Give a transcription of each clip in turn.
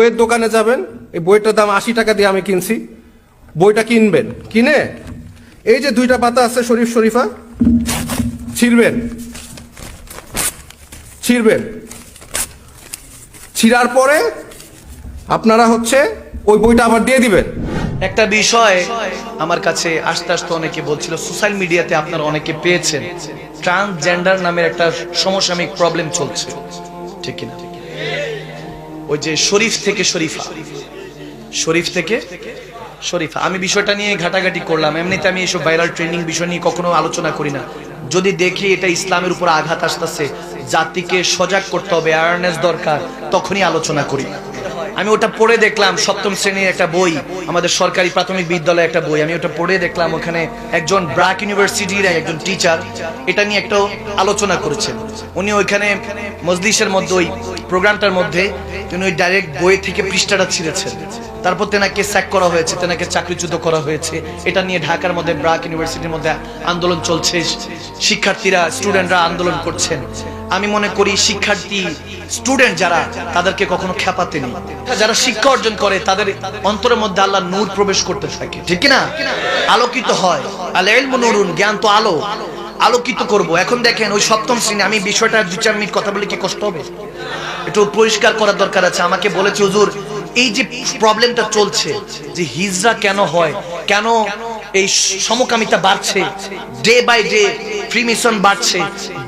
বইয়ের দোকানে যাবেন, এই বইটার দাম আশি টাকা দিয়ে আমি কিনছি। বইটা কিনবেন। কিনে এই যে দুইটা পাতা আছে শরীফ শরীফা, ছিঁড়বেন। ছিঁড়বেন। ছিঁড়ার পরে আপনারা হচ্ছে ওই বইটা আবার দিয়ে দিবেন। একটা বিষয় আমার কাছে আস্তে আস্তে অনেকে বলছিল, সোশ্যাল মিডিয়াতে আপনারা অনেকে পেয়েছেন। ট্রান্সজেন্ডার নামের একটা সমসাময়িক প্রবলেম চলছে। ঠিক কিনা? ওই যে শরীফ থেকে শরীফা। শরীফ থেকে শরীফা। আমি বিষয়টা নিয়ে ঘাটাঘাটি করলাম। এমনিতে আমি এসব ভাইরাল ট্রেন্ডিং বিষয় নিয়ে কখনো আলোচনা করি না। যদি দেখি এটা ইসলামের উপর আঘাত আসতেছে, জাতিকে সজাগ করতে হবে অ্যাওয়ারনেস দরকার, তখনই আলোচনা করি। আমি ওটা পড়ে দেখলাম, সপ্তম শ্রেণির একটা বই, আমাদের সরকারি প্রাথমিক বিদ্যালয়ে একটা বই। আমি ওটা পড়ে দেখলাম, ওখানে একজন ব্রাক ইউনিভার্সিটির একজন টিচার, এটা নিয়ে একটা আলোচনা করেছেন। উনি ওইখানে মজলিসের মধ্যে, ওই প্রোগ্রামটার মধ্যে, তিনি ওই ডাইরেক্ট বই থেকে পৃষ্ঠাটা ছিঁড়েছেন। তারপর তেনাকে স্যাক করা হয়েছে, তেনাকে চাকরিচ্যুত করা হয়েছে। এটা নিয়ে ঢাকার মধ্যে ব্রাক ইউনিভার্সিটির মধ্যে আন্দোলন চলছে। শিক্ষার্থীরা স্টুডেন্টরা আন্দোলন করছেন। আমি মনে করি শিক্ষার্থী স্টুডেন্ট যারা, তাদেরকে কখনো খেপাতে নেই। যারা শিক্ষা অর্জন করে, তাদের অন্তরের মধ্যে আল্লাহ নূর প্রবেশ করতে থাকে। ঠিক না আলোকিত হয়। আল্লাহ নুরুন, জ্ঞান তো আলো। আলোকিত করব। এখন দেখেন, ওই সপ্তম শ্রেণি, আমি বিষয়টা দু চার মিনিট কথা বলে কি কষ্ট হবে? একটু পরিষ্কার করার দরকার আছে। আমাকে বলেছে, হুজুর এই যে প্রবলেমটা চলছে, যে হিজরা কেন হয়, কেন এই সমকামিতা বাড়ছে ডে বাই ডে প্রিমিশন বাড়ছে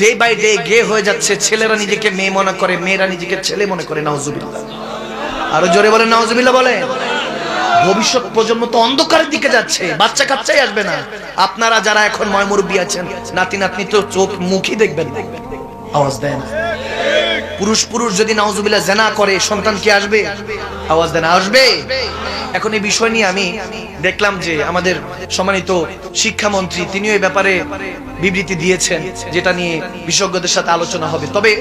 ডে বাই ডে গে হয়ে যাচ্ছে, ছেলেরা নিজেকে মেয়ে মনে করে, মেয়েরা নিজেকে ছেলে মনে করে, নাউজুবিল্লাহ। আরও জোরে বলেন, নাউজুবিল্লাহ বলে ভবিষ্যৎ প্রজন্ম তো অন্ধকারের দিকে যাচ্ছে, বাচ্চা কাচ্চাই আসবে না। আপনারা যারা এখন ময়মুরব্বী আছেন নাতি নাতনি তো চোখ মুখই দেখবেন আওয়াজ দেয় না। পুরুষ পুরুষ যদি নাউজুবিল্লাহ জেনা করে, সন্তান কি আসবে? আওয়াজ দেন, আসবে। এখন এই বিষয় নিয়ে আমি দেখলাম যে আমাদের সম্মানিত শিক্ষামন্ত্রী, তিনিও এই ব্যাপারে বিবৃতি দিয়েছেন, যেটা নিয়ে বিশেষজ্ঞদের সাথে আলোচনা হবে। তবে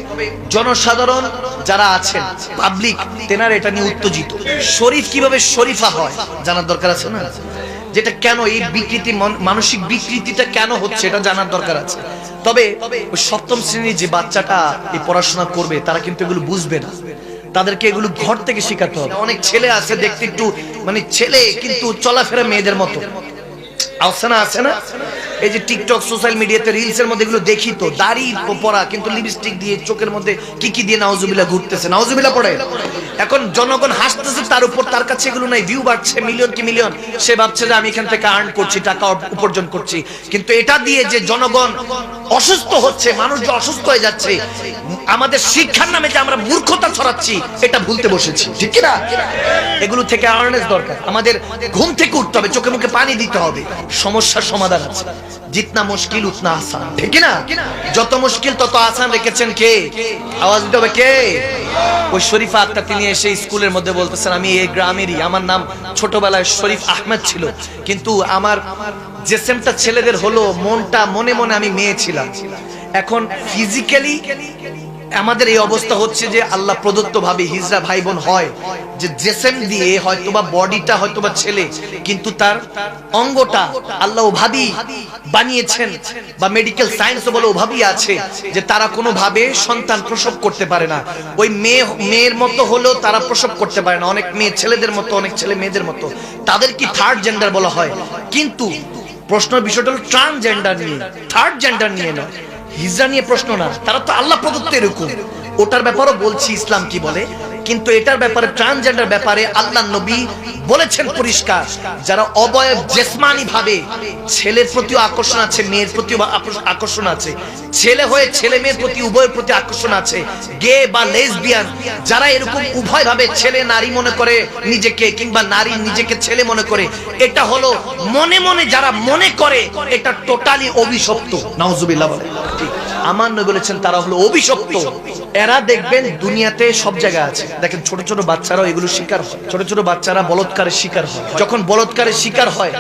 জনসাধারণ যারা আছেন পাবলিক তেনারা এটা নিয়ে উত্তেজিত। শরীফ কীভাবে শরীফা হয়, জানার দরকার আছে না? যেটা কেন এই বিকৃতি মানসিক বিকৃতিটা কেন হচ্ছে, এটা জানার দরকার আছে। তবে সপ্তম শ্রেণির যে বাচ্চাটা এই পড়াশোনা করবে, তারা কিন্তু এগুলো বুঝবে না। তাদেরকে এগুলো ঘর থেকে শেখাতে হবে। অনেক ছেলে আছে দেখতে একটু মানে ছেলে কিন্তু চলাফেরা মেয়েদের মতো। আসে না আছে না? এই যে টিকটক সোশ্যাল মিডিয়াতে রিলস এর মধ্যে এগুলো দেখি তো, দাড়ি পরা, কিন্তু লিপস্টিক দিয়ে চোখের মধ্যে কি কি দিয়ে নাউজুবিল্লাহ ঘুরতেছে নাউজুবিল্লাহ পড়ে। এখন জনগণ হাসতেছে, তার উপর তার কাছে এগুলো নাই ভিউ বাড়ছে মিলিয়ন কি মিলিয়ন সে ভাবছে যে আমি এখান থেকে আর্ন করছি, টাকা উপার্জন করছি। কিন্তু এটা দিয়ে যে জনগণ অসুস্থ হচ্ছে, মানুষ যে অসুস্থ হয়ে যাচ্ছে, আমাদের শিক্ষার নামে যে আমরা মূর্খতা ছড়াচ্ছি, এটা ভুলতে বসেছি। ঠিক না এগুলো থেকে অ্যাওয়ারনেস দরকার। আমাদের ঘুম থেকে উঠতে হবে, চোখে মুখে পানি দিতে হবে। সমস্যার সমাধান আছে। জিতনা মুশকিল, উতনা আসান। ঠিক না যত মুশকিল, তত আসান রেখেছেন কে? আওয়াজ দিতে হবে কে? ওই শরীফ আক্তার, তিনি এসে স্কুলের মধ্যে বলতেছেন, আমি এই গ্রামেরই। আমার নাম ছোটবেলায় শরীফ আহমেদ ছিল। কিন্তু আমার জেসেমটা ছেলেদের হলো, মনটা মনে মনে আমি মেয়ে ছিলাম। এখন ফিজিক্যালি আমাদের এই অবস্থা হচ্ছে যে আল্লাহ প্রদত্ত ভাবে হিজরা ভাই বোন হয় যে জেসেম দিয়ে হয়তোবা বডিটা হয়তোবা ছেলে, কিন্তু তার অঙ্গটা আল্লাহ ওভাবেই বানিয়েছেন বা মেডিকেল সায়েন্স বলে ওভাবেই আছে যে তারা কোনো ভাবে সন্তান প্রসব করতে পারে না। ওই মেয়ে, মেয়ের মতো হলেও তারা প্রসব করতে পারে না। অনেক মেয়ে ছেলেদের মতো, অনেক ছেলে মেয়েদের মতো। তাদের কি থার্ড জেন্ডার বলা হয়? কিন্তু প্রশ্ন বিষয়টা হলো ট্রান্সজেন্ডার নিয়ে। থার্ড জেন্ডার নিয়ে নয় হিজরা নিয়ে প্রশ্ন না, তারা তো আল্লাহ প্রদত্ত এরকম। ওটার ব্যাপারও বলছি ইসলাম কি বলে? কিন্তু এটার ব্যাপারে ট্রান্সজেন্ডার ব্যাপারে আল্লাহ নবী বলেছেন পরিষ্কার, যারা অবয়ব জেসমানি ভাবে ছেলের প্রতিও আকর্ষণ আছে, মেয়ের প্রতিও আকর্ষণ আছে, ছেলে হয়ে ছেলে মেয়ের প্রতি, উভয়ের প্রতি আকর্ষণ আছে, গে বা লেসবিয়ান, যারা এরকম উভয় ভাবে ছেলে নারী মনে করে নিজেকে কিংবা নারী নিজেকে ছেলে মনে করে, এটা হলো মনে মনে যারা মনে করে, এটা টোটালি অভিশপ্ত। নাউজুবিল্লাহ বলে। আমার নয় বলেছেন, তারা হলো অভিশপ্ত। এরা দেখবেন দুনিয়াতে সব জায়গায় আছে। দেখেন ছোট ছোট বাচ্চারাও এগুলো শিকার হয়। ছোট ছোট বাচ্চারা বলৎকারের শিকার হয়। যখন বলৎকারের শিকার হয়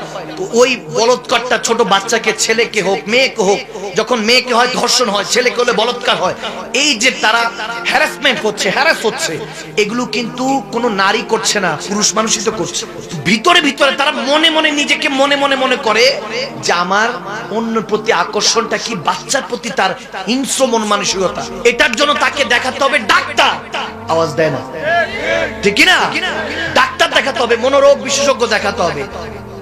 ওই বলৎকারটা ছোট বাচ্চাকে, ছেলেকে হোক, মেয়েকে হোক, যখন মেয়েকে হয়, ধর্ষণ হয়, ছেলেকে হলে বলৎকার হয়। এই যে তারা হ্যারাসমেন্ট হচ্ছে হ্যারাস হচ্ছে, এগুলো কিন্তু কোনো নারী করছে না, পুরুষ মানুষই তো করছে। ভিতরে ভিতরে তারা মনে মনে নিজেকে মনে মনে মনে করে যে আমার অন্য প্রতি আকর্ষণটা কি বাচ্চার প্রতি তার হিংস্র মন মানসিকতা? এটার জন্য তাকে দেখাতে হবে ডাক্তার। আওয়াজ দেয় না। ঠিক না ডাক্তার দেখাতে হবে, মনোরোগ বিশেষজ্ঞ দেখাতে হবে।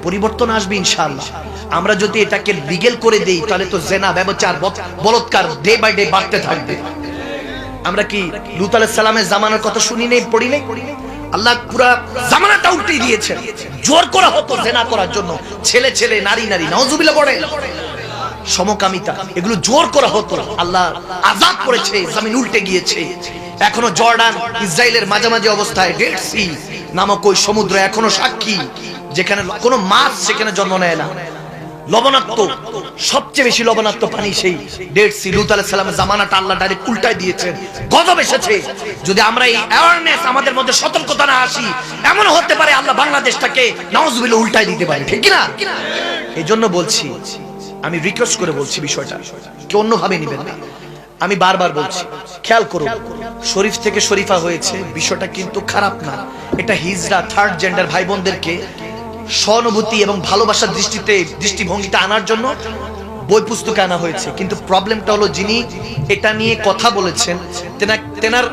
পরিবর্তন আসবে ইনশাআল্লাহ। আমরা যদি এটাকে লিগেল করে দেই, তাহলে তো জেনা, ব্যবচার বলৎকার ডে বাই ডে বাড়তে থাকবে। আমরা কি লুত আলাইহিস সালামের জামানার কথা শুনি নেই পড়ি নেই আল্লাহ পুরা জামানাটা উল্টে দিয়েছেন। জোর করা হতো জেনা করার জন্য। ছেলে ছেলে, নারী নারী, নাউজুবিল্লাহ পড়ে। সমকামিতা, এগুলো জোর করা হতো। আল্লাহ আজাদ করেছে, জমিন উল্টে গিয়েছে। এখনও জর্ডান, ইসরায়েলের মাঝামাঝি অবস্থায় ডেড সি নামক ওই সমুদ্র এখনও সাক্ষী। যেখানে কোনো মাছ সেখানে জন্ম নেয় না। লবণাক্ত, সবচেয়ে বেশি লবণাক্ত পানি সেই ডেড সি। লুত আলাইহিস সালামের জামানাটা আল্লাহ ডাইরেক্ট উল্টাই দিয়েছেন। গজব এসেছে। যদি আমরা এই অ্যাওয়ারনেস আমাদের মধ্যে সতর্কতা না আসি, এমন হতে পারে আল্লাহ বাংলাদেশটাকে নাউজুবিল্লাহ উল্টাই দিতে পারে। ঠিক না এই জন্য বলছি, আমি রিকোয়েস্ট করে বলছি বিষয়টা। কেউ অন্যভাবে নেবেন না। আমি বারবার বলছি, খেয়াল করুন, শরীফ থেকে শরীফা হয়েছে, বিষয়টা কিন্তু খারাপ না। এটা হিজরা থার্ড জেন্ডার ভাই বোনদেরকে সহানুভূতি এবং ভালোবাসার দৃষ্টিতে দৃষ্টিভঙ্গিতে আনার জন্য বই পুস্তক আনা হয়েছে। কিন্তু প্রবলেমটা হলো যিনি এটা নিয়ে কথা বলেছেন, তেনা- তেনার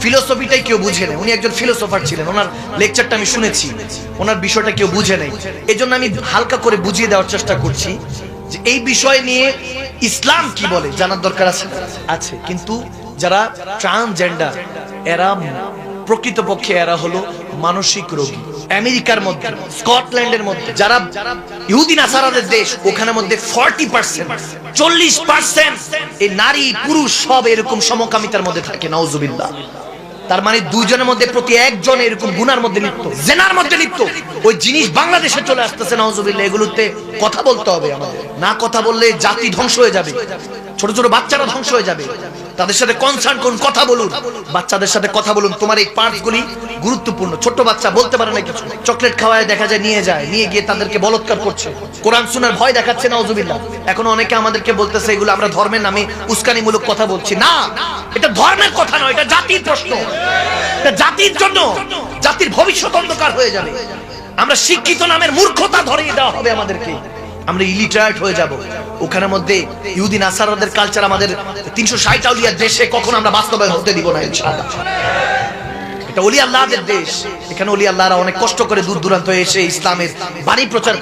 ফিলোসফিটাই কেউ বুঝে নেই উনি একজন ফিলোসফার ছিলেন, ওনার লেকচারটা আমি শুনেছি। ওনার বিষয়টা কেউ বুঝে নেই এজন্য আমি হালকা করে বুঝিয়ে দেওয়ার চেষ্টা করছি যে এই বিষয় নিয়ে ইসলাম কি বলে, জানার দরকার আছে? আছে। কিন্তু যারা ট্রান্সজেন্ডার, এরা প্রকৃতপক্ষে এরা হলো মানসিক রোগী। আমেরিকার মধ্যে, স্কটল্যান্ডের মধ্যে, যারা ইহুদি নাসারাদের দেশ, ওখানের মধ্যে ফর্টি পার্সেন্ট, চল্লিশ পার্সেন্ট এই নারী, পুরুষ সব এরকম সমকামিতার মধ্যে থাকে তার মানে দুইজনের মধ্যে প্রতি একজন এরকম গুনার মধ্যে লিপ্ত, জেনার মধ্যে লিপ্ত। ওই জিনিস বাংলাদেশে চলে আসতেছে, নাউজুবিল্লাহ, এগুলোতে কথা বলতে হবে আমাদের। না কথা বললে জাতি ধ্বংস হয়ে যাবে, ছোট ছোট বাচ্চারা ধ্বংস হয়ে যাবে। তাদের সাথে কনসার্ন করুন কথা বলুন? বাচ্চাদের সাথে কথা বলুন। তোমার এই পার্টস গুলি গুরুত্বপূর্ণ। ছোট বাচ্চা বলতে পারে না কিছু। চকলেট খাওয়ায় দেখা যায় নিয়ে যায়, নিয়ে গিয়ে তাদেরকে বলৎকার করছে। কোরআন শোনার ভয় দেখাচ্ছে না অজুবিল্লাহ এখন অনেকে আমাদেরকে বলতেছে, এগুলো আমরা ধর্মের নামে উস্কানিমূলক কথা বলছি। না, এটা ধর্মের কথা নয়, এটা জাতির প্রশ্ন। এটা জাতির জন্য। জাতির ভবিষ্যৎ অন্ধকার হয়ে যাবে। আমরা শিক্ষিত নামের মূর্খতা ধরিয়ে দেওয়া হবে আমাদেরকে। আমরা ইলিটারেট হয়ে যাব। ওখানের মধ্যে ইহুদি নাসারাদের কালচার আমাদের তিনশো ষাট আউলিয়ার দেশে কখন আমরা বাস্তবায়ন হতে দিব না এটা আল্লাহদের দেশ। এখানে আল্লাহরা অনেক কষ্ট করে দূর দূরান্ত এসে ইসলামের প্রচার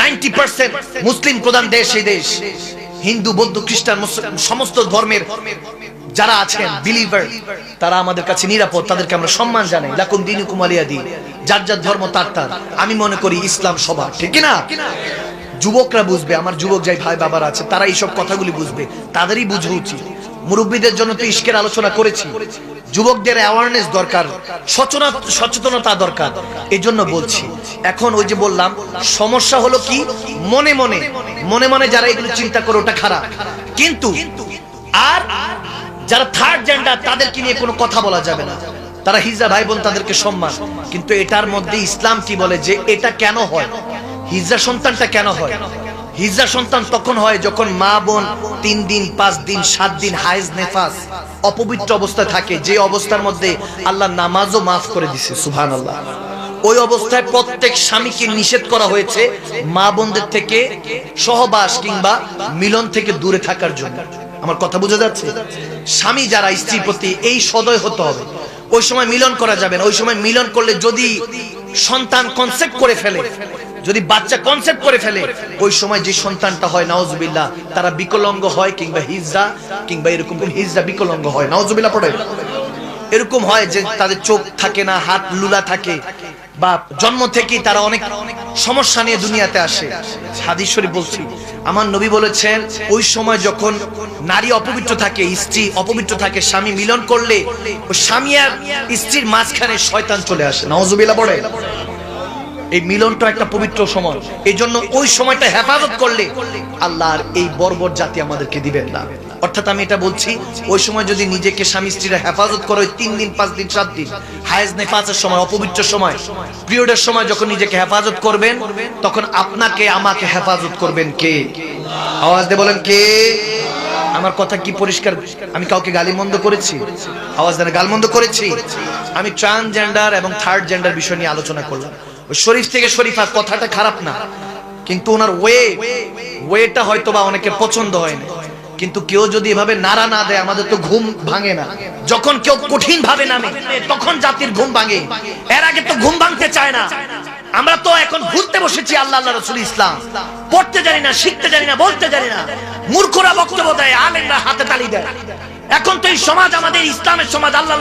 নাইনটি পার্সেন্ট মুসলিম প্রধান দেশ এই দেশ। হিন্দু, বৌদ্ধ, খ্রিস্টান সমস্ত ধর্মের যারা আছেন বিলিভার তারা আমাদের কাছে নিরাপদ, তাদেরকে আমরা সম্মান জানাই। লাকুন দিন কুমালিয়া দিন যার যার ধর্ম তার তার। আমি মনে করি ইসলাম সবার। ঠিক না যুবকরা বুঝবে, আমার যুবক যাই ভাই বাবার আছে তারা এইসব কথাগুলি বুঝবে, তাদেরই বুঝা উচিত। মুরব্বীদের জন্য তো ইস্কের আলোচনা করেছি। যুবকদের অ্যাওয়ারনেস দরকার সচেতনতা দরকার এই জন্য বলছি। এখন ওই যে বললাম, সমস্যা হলো কি? মনে মনে মনে মনে যারা এগুলো চিন্তা করে ওটা খারাপ। কিন্তু আর যারা থার্ড জেন্ডার তাদেরকে নিয়ে কোনো কথা বলা যাবে না। তারা হিজা ভাই বোন তাদেরকে সম্মান। কিন্তু এটার মধ্যে ইসলাম কি বলে যে এটা কেন হয়? হিজা সন্তানটা কেন হয়? হিজা সন্তান তখন হয় যখন মা বোন তিন দিন, পাঁচ দিন, সাত দিন হাইজ নেফাস, অপবিত্র অবস্থায় থাকে। যে অবস্থার মধ্যে আল্লাহ নামাজও মাফ করে দিছে সুহান আল্লাহ ওই অবস্থায় প্রত্যেক স্বামীকে নিষেধ করা হয়েছে মা বোনদের থেকে সহবাস কিংবা মিলন থেকে দূরে থাকার জন্য। আমার কথা বোঝা যাচ্ছে? স্বামী যারা, স্ত্রীর প্রতি এই সদয় হতে হবে। ওই সময় মিলন করা যাবে না। ওই সময় মিলন করলে যদি সন্তান কনসেপ্ট করে ফেলে, যদি বাচ্চা কনসেপ্ট করে ফেলে, ওই সময় যে সন্তানটা হয়, নাওজবিল্লাহ, তারা বিকলঙ্গ হয় কিংবা হিজরা কিংবা এরকম হিজরা বিকলঙ্গ হয়। নাওজবিল্লাহ পড়ে। এরকম হয় যে তাদের চোখ থাকে না, হাত লুলা থাকে, বা জন্ম থেকেই তারা অনেক সমস্যা নিয়ে দুনিয়াতে আসে। হাদিস শরীফ বলছি, আমার নবী বলেছেন, ওই সময় যখন নারী অপবিত্র থাকে, স্ত্রী অপবিত্র থাকে, স্বামী মিলন করলে ওই স্বামী আর স্ত্রীর মাঝখানে শয়তান চলে আসে। নওয়াজুবিল্লাহ পড়ে। এই মিলনটা একটা পবিত্র সময়। এই জন্য ওই সময়টা হেফাজত করলে আল্লাহর এই বর্বর জাতি আমাদেরকে দিবেন না। অর্থাৎ আমি এটা বলছি, ওই সময় যদি নিজেকে স্বামী স্ত্রীরা হেফাজত করে, ওই তিন দিন, পাঁচ দিন, সাত দিন, হায়েজ নেফাজের সময়, অপবিত্র সময়, পিরিয়ডের সময় যখন নিজেকে হেফাজত করবেন, তখন আপনাকে, আমাকে হেফাজত করবেন কে? আওয়াজ দিয়ে বলেন কে? আমার কথা কি পরিষ্কার? আমি কাউকে গালিমন্দ করেছি? আওয়াজ দেন গালমন্দ করেছি? আমি ট্রান্সজেন্ডার এবং থার্ড জেন্ডার বিষয় নিয়ে আলোচনা করলাম। শরীফ থেকে শরীফা কথাটা খারাপ না। কিন্তু ওনার ওয়ে, ওয়েটা হয়তো বা অনেকের পছন্দ হয়নি কিন্তু কেউ যদি এভাবে নাড়া না দেয়, আমাদের তো ঘুম ভাঙে না। যখন কেউ কঠিন ভাবে নামে, তখন জাতির ঘুম ভাঙে। এর আগে তো ঘুম ভাঙতে চায় না। আমরা তো এখন ঘুরতে বসেছি আল্লাহ আল্লাহ রসুল ইসলাম। পড়তে জানি না, শিখতে জানি না, বলতে জানি না। মূর্খরা বক্তব্য দেয়, আলেমরা হাতে তালি দেয়। এখন তো এই সমাজ আমাদের, ইসলামের সমাজ আল্লাহ